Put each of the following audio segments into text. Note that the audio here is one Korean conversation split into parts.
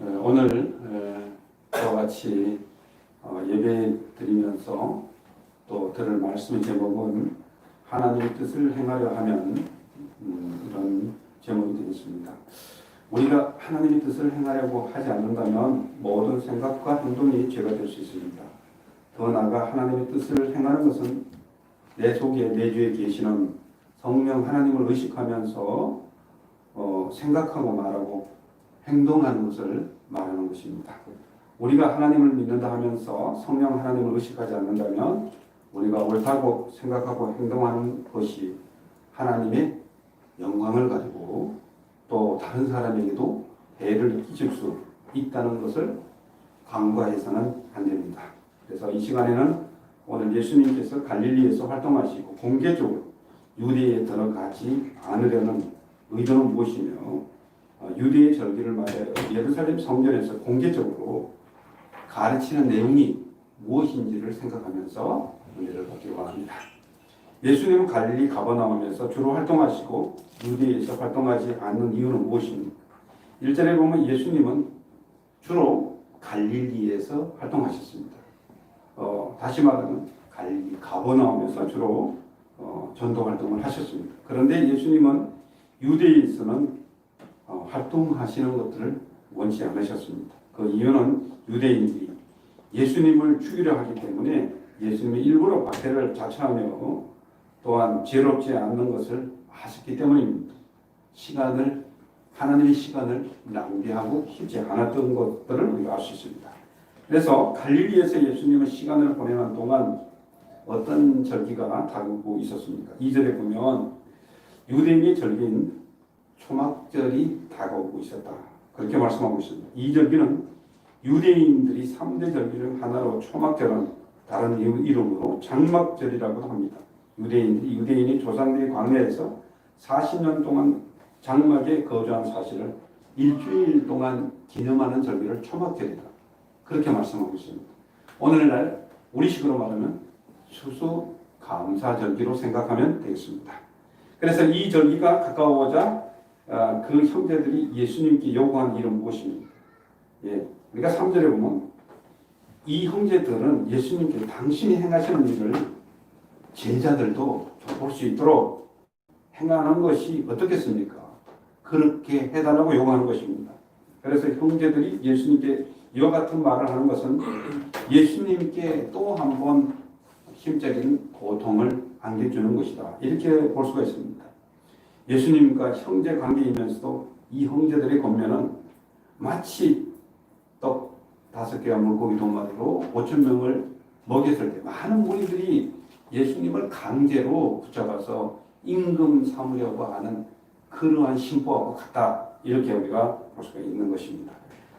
어, 오늘 어, 저와 같이 어, 예배 드리면서 또 들을 말씀의 제목은 하나님의 뜻을 행하려 하면 음, 이런 제목이 되겠습니다. 우리가 하나님의 뜻을 행하려고 하지 않는다면 모든 생각과 행동이 죄가 될 수 있습니다. 더 나아가 하나님의 뜻을 행하는 것은 내 속에 내주에 계시는 성령 하나님을 의식하면서 어, 생각하고 말하고 행동하는 것을 말하는 것입니다. 우리가 하나님을 믿는다 하면서 성령 하나님을 의식하지 않는다면 우리가 옳다고 생각하고 행동하는 것이 하나님의 영광을 가지고 또 다른 사람에게도 해를 끼칠 수 있다는 것을 간과해서는 안 됩니다. 그래서 이 시간에는 오늘 예수님께서 갈릴리에서 활동하시고 공개적으로 유대에 들어가지 않으려는 의도는 무엇이며 어, 유대의 절기를 맞아요. 예루살렘 성전에서 공개적으로 가르치는 내용이 무엇인지를 생각하면서 은혜를 받기로 합니다. 예수님은 갈릴리 가버나움에서 주로 활동하시고 유대에서 활동하지 않는 이유는 무엇입니까? 1절에 보면 예수님은 주로 갈릴리에서 활동하셨습니다. 어, 다시 말하면 갈릴리 가버나움에서 주로 어, 전도 활동을 하셨습니다. 그런데 예수님은 유대에서는 어, 활동하시는 것들을 원치 않으셨습니다. 그 이유는 유대인들이 예수님을 죽이려 하기 때문에 예수님이 일부러 박해를 자처하며 또한 죄롭지 않는 것을 아셨기 때문입니다. 시간을 하나님의 시간을 낭비하고 싶지 않았던 것들을 우리가 알 수 있습니다. 그래서 갈릴리에서 예수님은 시간을 보내는 동안 어떤 절기가 다가오고 있었습니까? 2절에 보면 유대인의 절기인 초막절이 다가오고 있었다. 그렇게 말씀하고 있습니다. 이 절기는 유대인들이 3대 절기를 하나로 초막절은 다른 이름으로 장막절이라고도 합니다. 유대인, 유대인이 조상들이 광야에서 40년 동안 장막에 거주한 사실을 일주일 동안 기념하는 절기를 초막절이다. 그렇게 말씀하고 있습니다. 오늘날 우리식으로 말하면 수수 감사절기로 생각하면 되겠습니다. 그래서 이 절기가 가까워오자 아, 그 형제들이 예수님께 요구한 일은 무엇입니까? 예, 우리가 3절에 보면 이 형제들은 예수님께 당신이 행하시는 일을 제자들도 볼 수 있도록 행하는 것이 어떻겠습니까? 그렇게 해달라고 요구하는 것입니다. 그래서 형제들이 예수님께 이와 같은 말을 하는 것은 예수님께 또 한 번 심적인 고통을 안겨주는 것이다. 이렇게 볼 수가 있습니다. 예수님과 형제 관계이면서도 이 형제들의 권면은 마치 떡 다섯 개와 물고기 두 마리로 5천 명을 먹였을 때 많은 무리들이 예수님을 강제로 붙잡아서 임금 삼으려고 하는 그러한 심보하고 같다. 이렇게 우리가 볼 수가 있는 것입니다.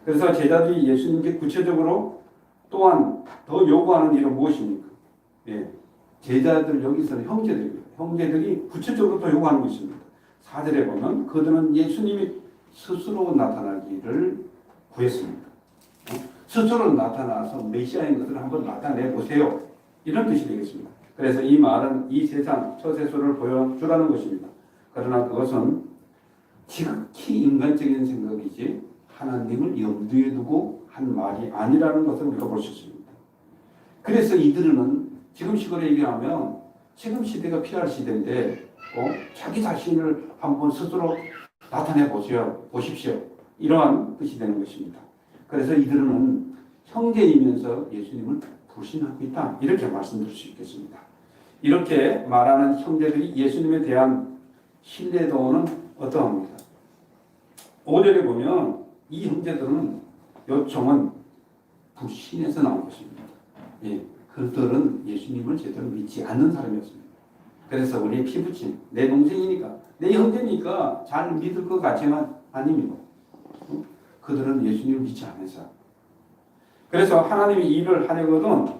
그래서 제자들이 예수님께 구체적으로 또한 더 요구하는 일은 무엇입니까? 예, 제자들 여기서는 형제들입니다. 형제들이 구체적으로 또 요구하는 것입니다. 4절에 보면 그들은 예수님이 스스로 나타나기를 구했습니다. 어? 스스로 나타나서 메시아인 것을 한번 나타내 보세요. 이런 뜻이 되겠습니다. 그래서 이 말은 이 세상 처세소를 보여주라는 것입니다. 그러나 그것은 지극히 인간적인 생각이지 하나님을 염두에 두고 한 말이 아니라는 것을 우리가 볼 수 있습니다. 그래서 이들은 지금 시골에 얘기하면 지금 시대가 피할 시대인데 어? 자기 자신을 한번 스스로 나타내 보세요. 보십시오. 이러한 뜻이 되는 것입니다. 그래서 이들은 형제이면서 예수님을 불신하고 있다. 이렇게 말씀드릴 수 있겠습니다. 이렇게 말하는 형제들이 예수님에 대한 신뢰도는 어떠합니까? 5절에 보면 이 형제들은 요청은 불신에서 나온 것입니다. 예, 그들은 예수님을 제대로 믿지 않는 사람이었습니다. 그래서 우리 피부친, 내 동생이니까, 내 형제니까 잘 믿을 것 같지만 아닙니다. 어? 그들은 예수님을 믿지 사람. 그래서 하나님이 일을 하려거든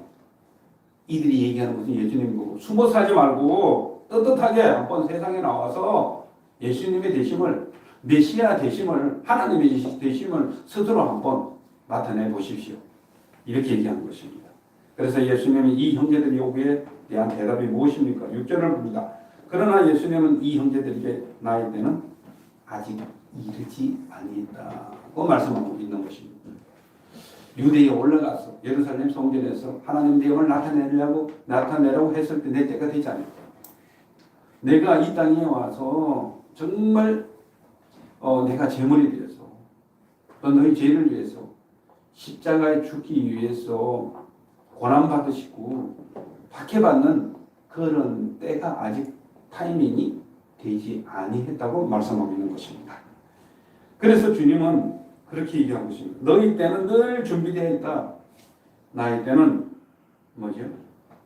이들이 얘기하는 것은 예수님 보고 숨어 살지 말고 떳떳하게 한번 세상에 나와서 예수님의 되심을 메시아 되심을 하나님의 되심을 스스로 한번 나타내 보십시오. 이렇게 얘기한 것입니다. 그래서 예수님이 이 형제들의 요구에 대한 대답이 무엇입니까? 6절을 봅니다. 그러나 예수님은 이 형제들에게 나의 때는 아직 이르지 아니했다고 말씀하고 있는 것입니다. 유대에 올라가서 예루살렘 성전에서 하나님 내용을 나타내려고 나타내라고 했을 때 내 때가 되지 않았다. 내가 이 땅에 와서 정말 어, 내가 제물이 되어서 또 너희 죄를 위해서 십자가에 죽기 위해서 고난 받으시고 박해받는 그런 때가 아직 타이밍이 되지 아니했다고 말씀하고 있는 것입니다. 그래서 주님은 그렇게 얘기하고 있습니다. 너희 때는 늘 준비되어 있다. 나의 때는 뭐죠?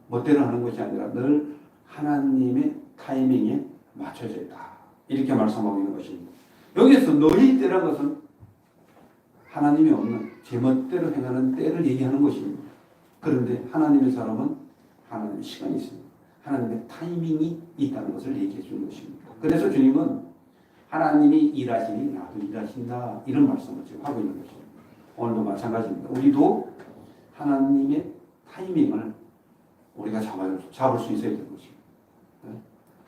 멋대로 하는 것이 아니라 늘 하나님의 타이밍에 맞춰져 있다. 이렇게 말씀하고 있는 것입니다. 여기서 너희 때란 것은 하나님이 없는 제멋대로 행하는 때를 얘기하는 것입니다. 그런데 하나님의 사람은 하나님의 시간이 있습니다. 하나님의 타이밍이 있다는 것을 얘기해 주는 것입니다. 그래서 주님은 하나님이 일하시니 나도 일하신다 이런 말씀을 지금 하고 있는 것입니다. 오늘도 마찬가지입니다. 우리도 하나님의 타이밍을 우리가 잡아, 잡을 수 있어야 되는 것입니다.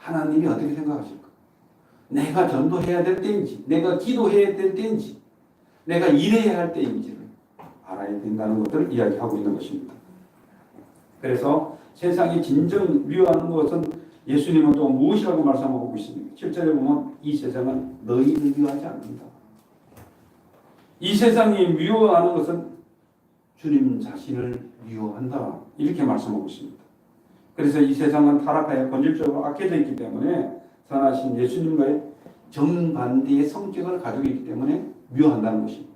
네? 하나님이 어떻게 생각하실까? 내가 전도해야 될 때인지, 내가 기도해야 될 때인지, 내가 일해야 할 때인지를 알아야 된다는 것들을 이야기하고 있는 것입니다. 그래서 세상이 진정 미워하는 것은 예수님은 또 무엇이라고 말씀하고 있습니까? 7절에 보면 이 세상은 너희를 미워하지 않는다. 이 세상이 미워하는 것은 주님 자신을 미워한다. 이렇게 말씀하고 있습니다. 그래서 이 세상은 타락하여 본질적으로 악해져 있기 때문에 선하신 예수님과의 정반대의 성격을 가지고 있기 때문에 미워한다는 것입니다.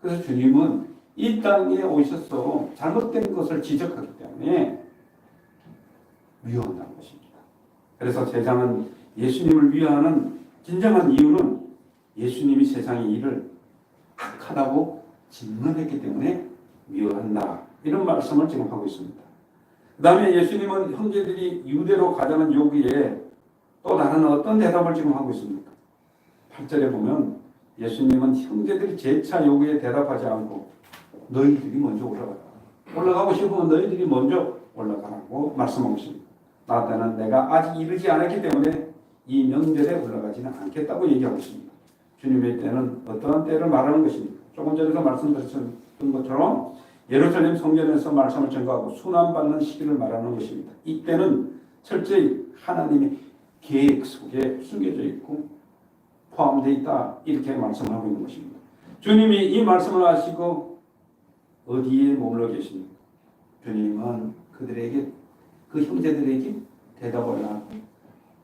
그래서 주님은 이 땅에 오셔서 잘못된 것을 지적하기 때문에 미워한다는 것입니다. 그래서 세상은 예수님을 미워하는 진정한 이유는 예수님이 세상의 일을 악하다고 진언했기 때문에 미워한다. 이런 말씀을 지금 하고 있습니다. 그 다음에 예수님은 형제들이 유대로 가자는 요구에 또 다른 어떤 대답을 지금 하고 있습니까? 8절에 보면 예수님은 형제들이 재차 요구에 대답하지 않고 너희들이 먼저 올라가라. 올라가고 싶으면 너희들이 먼저 올라가라고 말씀하고 있습니다. 나 때는 내가 아직 이르지 않았기 때문에 이 명절에 올라가지는 않겠다고 얘기하고 있습니다. 주님의 때는 어떠한 때를 말하는 것입니까? 조금 전에도 말씀드렸던 것처럼 예루살렘 성전에서 말씀을 전가하고 순환받는 시기를 말하는 것입니다. 이 때는 철저히 하나님의 계획 속에 숨겨져 있고 포함되어 있다 이렇게 말씀하고 있는 것입니다. 주님이 이 말씀을 하시고 어디에 머물러 계십니까? 주님은 그들에게 그 형제들에게 대답을 하고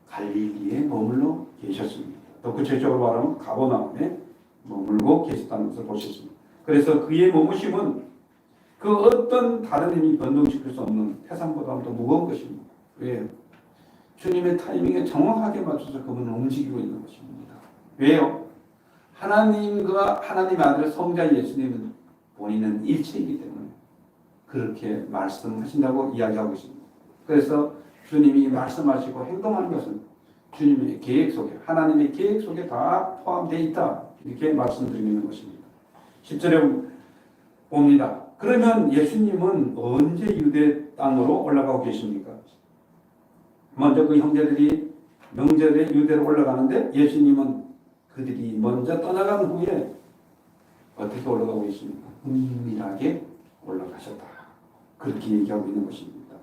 갈릴리에 머물러 계셨습니다. 더 구체적으로 말하면 가버나움에 머물고 계셨다는 것을 보셨습니다. 그래서 그의 머무심은 그 어떤 다른 힘이 변동시킬 수 없는 태산보다 더 무거운 것입니다. 왜요? 주님의 타이밍에 정확하게 맞춰서 그분은 움직이고 있는 것입니다. 왜요? 하나님과 하나님의 아들 성자 예수님은 본인은 일체이기 때문에 그렇게 말씀하신다고 이야기하고 있습니다. 그래서 주님이 말씀하시고 행동하는 것은 주님의 계획 속에 하나님의 계획 속에 다 포함되어 있다 이렇게 말씀드리는 것입니다. 10절에 봅니다. 그러면 예수님은 언제 유대 땅으로 올라가고 계십니까? 먼저 그 형제들이 명절에 유대로 올라가는데 예수님은 그들이 먼저 떠나간 후에 어떻게 올라가고 있습니까? 은밀하게 올라가셨다. 그렇게 얘기하고 있는 것입니다.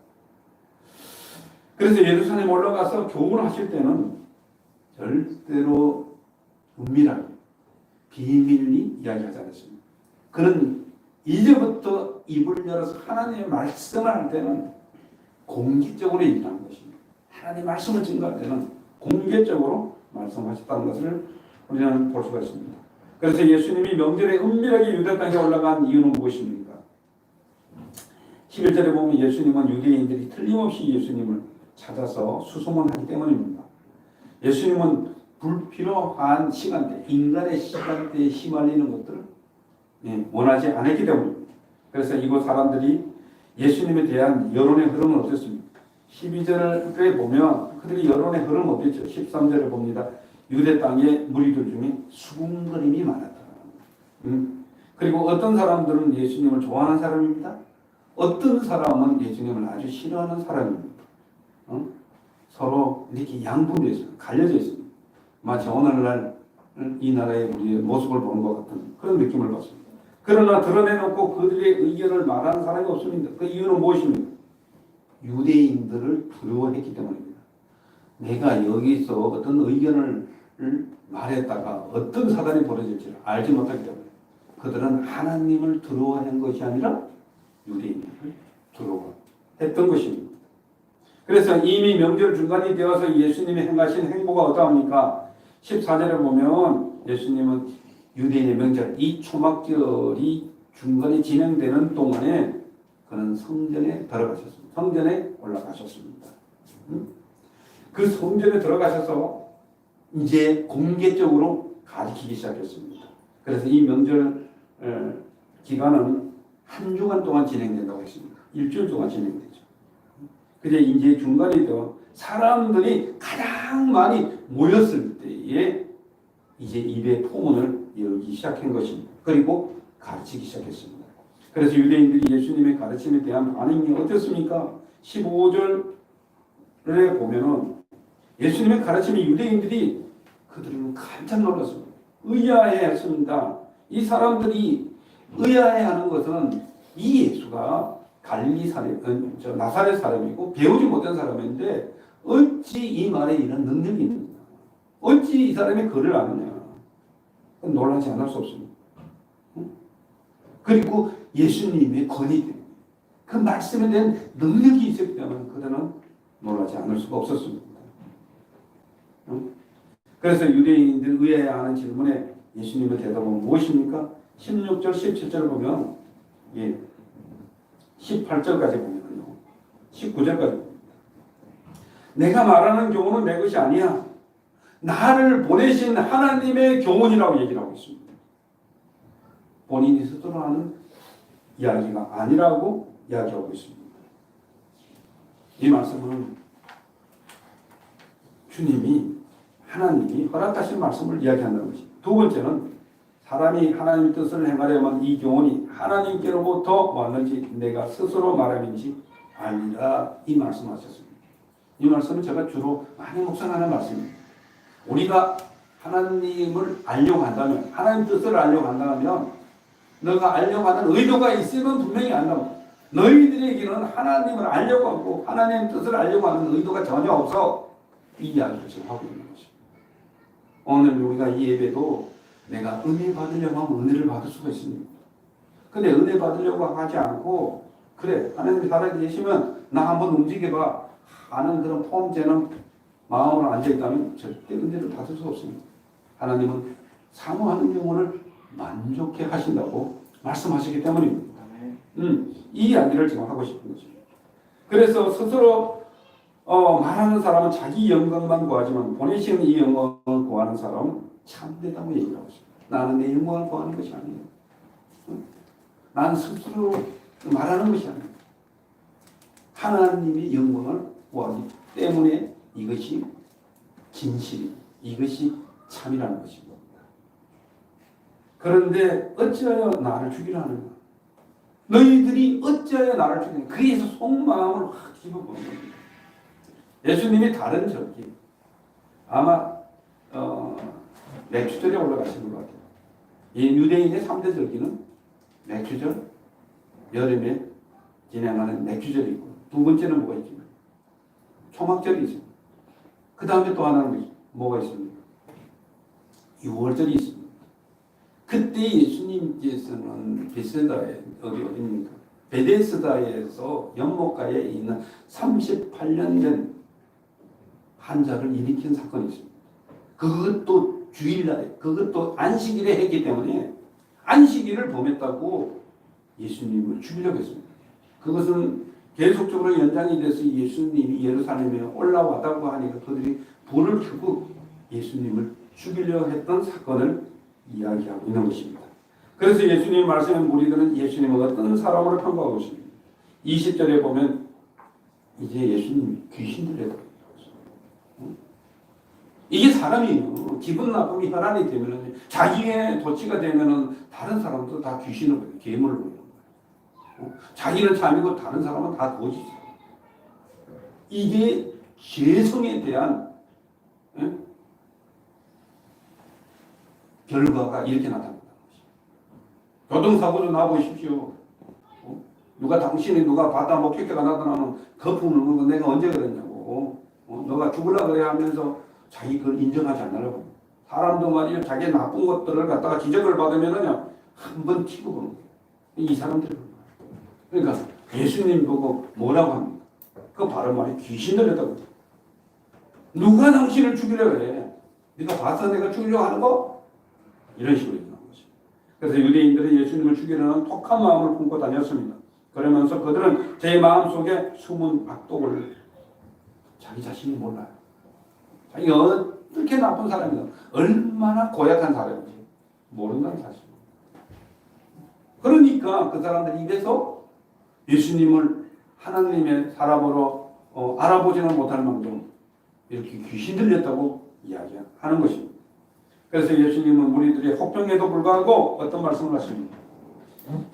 그래서 예루살렘 올라가서 교훈을 하실 때는 절대로 은밀하게 비밀리 이야기하지 않았습니다. 그는 이제부터 입을 열어서 하나님의 말씀을 할 때는 공개적으로 얘기하는 것입니다. 하나님의 말씀을 증거할 때는 공개적으로 말씀하셨다는 것을 우리는 볼 수가 있습니다. 그래서 예수님이 명절에 은밀하게 유대 땅에 올라간 이유는 무엇입니까? 11절에 보면 예수님은 유대인들이 틀림없이 예수님을 찾아서 수소문하기 때문입니다. 예수님은 불필요한 시간대, 인간의 시간대에 휘말리는 것들을 예, 원하지 않았기 때문입니다. 그래서 이곳 사람들이 예수님에 대한 여론의 흐름은 어땠습니까? 12절에 보면 그들이 여론의 흐름은 어땠죠? 13절에 봅니다. 유대 땅의 무리들 중에 수군거림이 많았다. 음. 그리고 어떤 사람들은 예수님을 좋아하는 사람입니다. 어떤 사람은 예수님을 아주 싫어하는 사람입니다. 어? 서로 이렇게 양분되어 있습니다. 갈려져 있습니다. 마치 오늘날 이 나라의 우리의 모습을 보는 것 같은 그런 느낌을 받습니다. 그러나 드러내놓고 그들의 의견을 말하는 사람이 없습니다. 그 이유는 무엇입니까? 유대인들을 두려워했기 때문입니다. 내가 여기서 어떤 의견을 말했다가 어떤 사단이 벌어질지를 알지 못하기 때문에 그들은 하나님을 두려워한 것이 아니라 유대인을 두려워했던 것입니다. 그래서 이미 명절 중간이 되어서 예수님이 행하신 행보가 어떠합니까? 14절에 보면 예수님은 유대인의 명절, 이 초막절이 중간에 진행되는 동안에 그는 성전에 들어가셨습니다. 성전에 올라가셨습니다. 음? 그 성전에 들어가셔서 이제 공개적으로 가르치기 시작했습니다. 그래서 이 명절 에, 기간은 한 주간 동안 진행된다고 했습니다. 일주일 동안 진행되죠. 근데 이제 중간에 되어 사람들이 가장 많이 모였을 때에 이제 입의 포문을 열기 시작한 것입니다. 그리고 가르치기 시작했습니다. 그래서 유대인들이 예수님의 가르침에 대한 반응이 어땠습니까? 15절에 보면은 예수님의 가르침이 유대인들이 그들은 깜짝 놀랐습니다. 의아해 했습니다. 이 사람들이 의아해 하는 것은 이 예수가 갈릴리 사람, 어, 저 나사렛 사람이고 배우지 못한 사람인데 어찌 이 말에 이런 능력이 있느냐? 어찌 이 사람이 글을 아느냐? 놀라지 않을 수 없습니다. 응? 그리고 예수님의 권위 그 말씀에 대한 능력이 있었기 때문에 그들은 놀라지 않을 수가 없었습니다. 응? 그래서 유대인들 의아해하는 질문에 예수님의 대답은 무엇입니까? 16절, 17절을 보면 예, 18절까지 보면요. 19절까지 봅니다. 내가 말하는 교훈은 내 것이 아니야. 나를 보내신 하나님의 교훈이라고 얘기를 하고 있습니다. 본인이 스스로 하는 이야기가 아니라고 이야기하고 있습니다. 이 말씀은 주님이 하나님이 허락하신 말씀을 이야기한다는 것입니다. 두 번째는 사람이 하나님의 뜻을 행하려면 이 교훈이 하나님께로부터 왔는지 내가 스스로 말함인지 아니라 이 말씀하셨습니다. 이 말씀은 제가 주로 많이 묵상하는 말씀입니다. 우리가 하나님을 알려고 한다면 하나님 뜻을 알려고 한다면 너가 알려고 하는 의도가 있으면 분명히 안다고 너희들에게는 하나님을 알려고 하고 하나님의 뜻을 알려고 하는 의도가 전혀 없어 이 이야기를 지금 하고 있는 것입니다. 오늘 우리가 이 예배도 내가 은혜 받으려고 하면 은혜를 받을 수가 있습니다. 근데 은혜 받으려고 하지 않고 그래 하나님 살아계시면 나 한번 움직여봐 하는 그런 폼재는 마음으로 앉아있다면 절대 은혜를 받을 수 없습니다. 하나님은 사모하는 영혼을 만족해 하신다고 말씀하시기 때문입니다. 음, 이 이야기를 지금 하고 싶은 거죠. 그래서 스스로 어, 말하는 사람은 자기 영광만 구하지만 보내시는 이 영광을 구하는 사람은 참되다고 얘기하고 있습니다. 나는 내 영광을 구하는 것이 아니에요. 응? 나는 스스로 말하는 것이 아니에요. 하나님의 영광을 구하기 때문에 이것이 진실, 이것이 참이라는 것입니다. 그런데 어찌하여 나를 죽이려 하는가? 너희들이 어찌하여 나를 죽이는가? 그에서 속마음을 확 집어보는 겁니다. 예수님이 다른 절기, 아마 어, 맥주절에 올라가시는 것 같아요. 이 유대인의 3대 절기는 맥주절, 여름에 진행하는 맥주절이 있고 두 번째는 뭐가 있습니까? 초막절이 있습니다. 그 다음에 또 하나는 뭐가 있습니까? 6월절이 있습니다. 그때 예수님께서는 베세다에 어디 어디입니까? 베데스다에서 연못가에 있는 38년 된 환자를 일으킨 사건이 있습니다. 그것도 주일날에, 그것도 안식일에 했기 때문에 안식일을 범했다고 예수님을 죽이려고 했습니다. 그것은 계속적으로 연장이 돼서 예수님이 예루살렘에 올라왔다고 하니까 그들이 불을 켜고 예수님을 죽이려 했던 사건을 이야기하고 있는 것입니다. 그래서 예수님 말씀에 무리들은 예수님을 어떤 사람으로 평가하고 있습니다. 20절에 보면 이제 예수님이 귀신들에다 이게 사람이에요. 기분 나쁘게 혈안이 되면 자기의 도치가 되면은 다른 사람도 다 거예요. 어? 자기는 참이고 다른 사람은 다 거짓이야. 이게 죄성에 대한 예? 결과가 이렇게 나타난다는. 교통사고도 나보십시오. 어? 누가 당신이 누가 바다 목격자가 나타나면 거품을 물고 내가 언제 그랬냐고. 어? 너가 죽으려 그래 하면서 자기 그걸 인정하지 않으려고. 사람도 말이야 자기 나쁜 것들을 갖다가 지적을 받으면은요 한 번 튀고 보는 거예요. 이 사람들 그러니까 예수님 보고 뭐라고 합니까? 그 바로 말이 귀신 들렸다고. 누가 당신을 죽이려고 해? 네가 봐서 내가 죽이려고 하는 거? 이런 식으로 얘기하는 거죠. 그래서 유대인들은 예수님을 죽이려는 독한 마음을 품고 다녔습니다. 그러면서 그들은 제 마음 속에 숨은 악독을 자기 자신이 몰라요. 자기가 어떻게 나쁜 사람이다. 얼마나 고약한 사람인지 모른다는 사실. 그러니까 그 사람들 입에서 예수님을 하나님의 사람으로 어, 알아보지는 못할 만큼 이렇게 귀신 들렸다고 이야기하는 것입니다. 그래서 예수님은 우리들의 혹평에도 불구하고 어떤 말씀을 하십니까?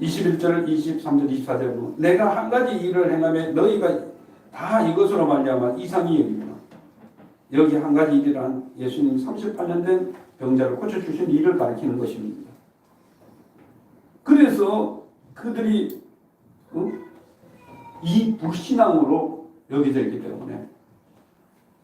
21절, 23절, 24절 보면 내가 한 가지 일을 행하며 너희가 다 이것으로 말미암아 이상히 여기구나. 여기 한 가지 일이란 예수님 38년 된 병자를 고쳐주신 일을 가리키는 것입니다. 그래서 그들이 어? 이 불신앙으로 여기져 있기 때문에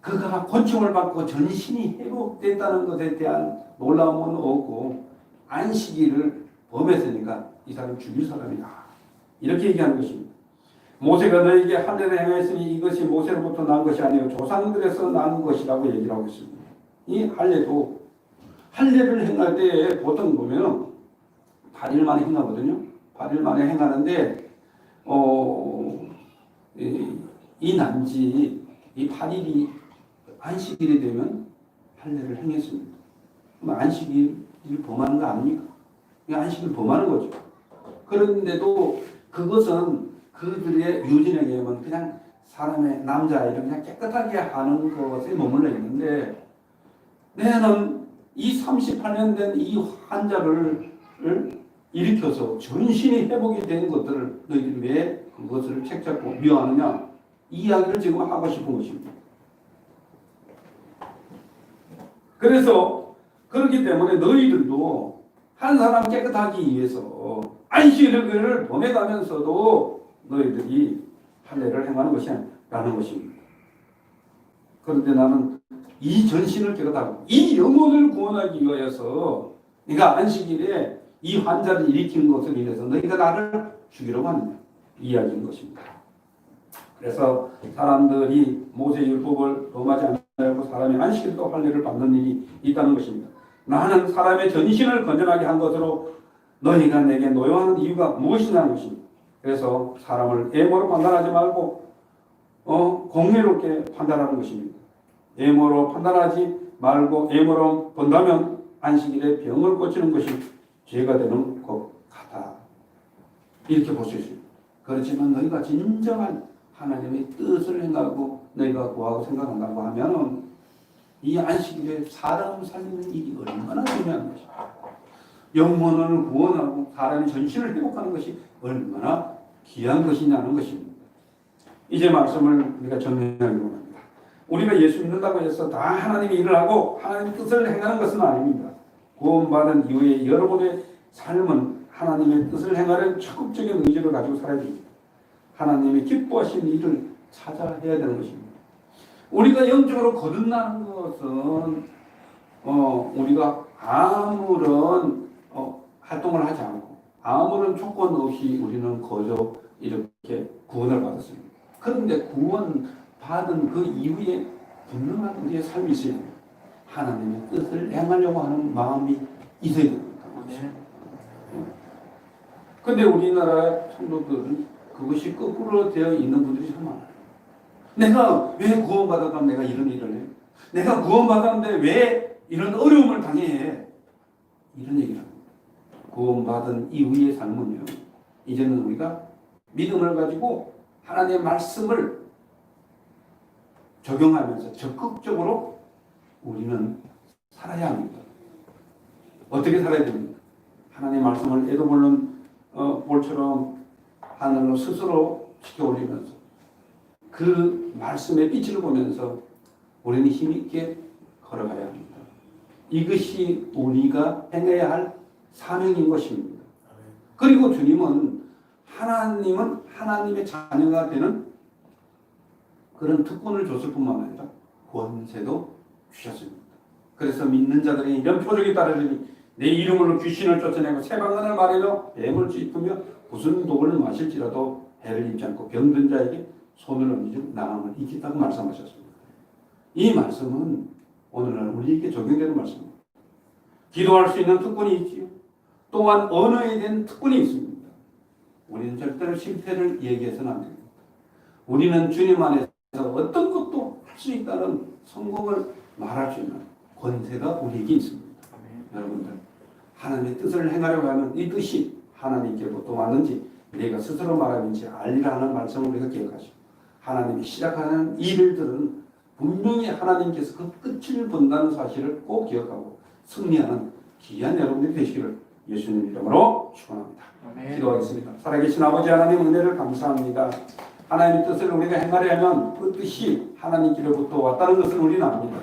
그가 고침을 받고 전신이 회복됐다는 것에 대한 놀라움은 없고 안식일을 범했으니까 이 사람 죽일 사람이다. 이렇게 얘기하는 것입니다. 모세가 너에게 할례를 행했으니 이것이 모세로부터 난 것이 아니요 조상들에서 난 것이라고 얘기를 하고 있습니다. 이 할례도 할례를 행할 때 보통 보면 8일 만에 행하거든요. 8일 만에 행하는데 어, 이, 이 난지 이 8일이 안식일이 되면 할례를 행했습니다. 그럼 안식일을 범하는 거 아닙니까? 이 안식일 범하는 거죠. 그런데도 그것은 그들의 유진에 의하면 그냥 사람의 남자아이를 그냥 깨끗하게 하는 것에 머물러 있는데 내는 이 38년 된 이 환자를 일으켜서 전신이 회복이 된 것들을 너희들이 왜 그것을 책잡고 미워하느냐 이 이야기를 지금 하고 싶은 것입니다. 그래서 그렇기 때문에 너희들도 한 사람 깨끗하기 위해서 안식일을 범해가면서도 너희들이 할례를 행하는 것이라는 것입니다. 그런데 나는 이 전신을 깨끗하고 이 영혼을 구원하기 위하여서 네가 안식일에 이 환자를 일으키는 것을 인해서 너희가 나를 죽이려고 하느냐 이야기인 것입니다. 그래서 사람들이 모세 율법을 범하지 않고 사람이 안식일도 할례를 받는 일이 있다는 것입니다. 나는 사람의 전신을 건전하게 한 것으로 너희가 내게 노여하는 이유가 무엇이냐는 것입니다. 그래서 사람을 애모로 판단하지 말고 어, 공의롭게 판단하는 것입니다. 애모로 판단하지 말고 애모로 본다면 안식일에 병을 고치는 것이 죄가 되는 것 같아. 이렇게 볼 수 있습니다. 그렇지만 너희가 진정한 하나님의 뜻을 행하고 너희가 구하고 생각한다고 하면은 이 안식일에 사람 살리는 일이 얼마나 중요한 것이야. 영혼을 구원하고 사람의 전신을 회복하는 것이 얼마나 귀한 것이냐는 것입니다. 이제 말씀을 우리가 정리하려고 합니다. 우리가 예수 믿는다고 해서 다 하나님의 일을 하고 하나님의 뜻을 행하는 것은 아닙니다. 구원받은 이후에 여러분의 삶은 하나님의 뜻을 행하는 적극적인 의지를 가지고 살아야 됩니다. 하나님의 기뻐하시는 일을 찾아야 되는 것입니다. 우리가 영적으로 거듭나는 것은 어, 우리가 아무런 어, 활동을 하지 않고 아무런 조건 없이 우리는 거저 이렇게 구원을 받았습니다. 그런데 구원 받은 그 이후에 분명한 우리의 삶이 있어야 됩니다. 하나님의 뜻을 행하려고 하는 마음이 있어야 됩니다. 근데 우리나라 성도들은 그것이 거꾸로 되어 있는 분들이 참 많아요. 내가 왜 구원받았다면 내가 이런 일을 해? 내가 구원받았는데 왜 이런 어려움을 당해? 이런 얘기를. 구원받은 이후의 삶은요. 이제는 우리가 믿음을 가지고 하나님의 말씀을 적용하면서 적극적으로 우리는 살아야 합니다. 어떻게 살아야 됩니까? 하나님의 말씀을 애도 모르는 어, 볼처럼 하늘로 스스로 지켜 올리면서 그 말씀의 빛을 보면서 우리는 힘있게 걸어가야 합니다. 이것이 우리가 행해야 할 사명인 것입니다. 그리고 주님은 하나님은 하나님의 자녀가 되는 그런 특권을 줬을 뿐만 아니라 권세도 주셨습니다. 그래서 믿는 자들이 이런 표적이 따르니 내 이름으로 귀신을 쫓아내고 세방언을 말하며 뱀을 쥐으며 무슨 독을 마실지라도 해를 입지 않고 병든 자에게 손을 얹으면 나음을 이기다고 말씀하셨습니다. 이 말씀은 오늘날 우리에게 적용되는 말씀입니다. 기도할 수 있는 특권이 있지요. 또한 언어에 대한 특권이 있습니다. 우리는 절대로 실패를 얘기해서는 안 됩니다. 우리는 주님 안에서 어떤 것도 할 수 있다는 성공을 말할 수 있는 권세가 우리에게 있습니다. 여러분들 하나님의 뜻을 행하려고 하면 이 뜻이 하나님께로부터 왔는지 내가 스스로 말하는지 알리라 하는 말씀을 우리가 기억하시고 하나님이 시작하는 일들은 분명히 하나님께서 그 끝을 본다는 사실을 꼭 기억하고 승리하는 귀한 여러분들이 되시기를 예수님 이름으로 축원합니다. 기도하겠습니다. 살아계신 아버지 하나님 은혜를 감사합니다. 하나님의 뜻을 우리가 행하려면 그 뜻이 하나님께로부터 왔다는 것을 우리는 압니다.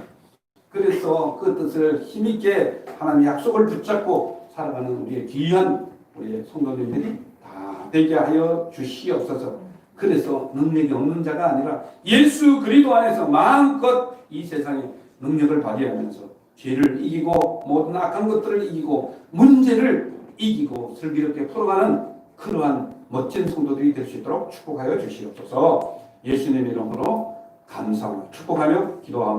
그래서 그 뜻을 힘있게 하나님의 약속을 붙잡고 살아가는 우리의 귀한 우리의 성도님들이 다 되게 하여 주시옵소서. 그래서 능력이 없는 자가 아니라 예수 그리스도 안에서 마음껏 이 세상에 능력을 발휘하면서 죄를 이기고 모든 악한 것들을 이기고 문제를 이기고 슬기롭게 풀어가는 그러한 멋진 성도들이 될 수 있도록 축복하여 주시옵소서. 예수님 이름으로 감사하며 축복하며 기도합니다.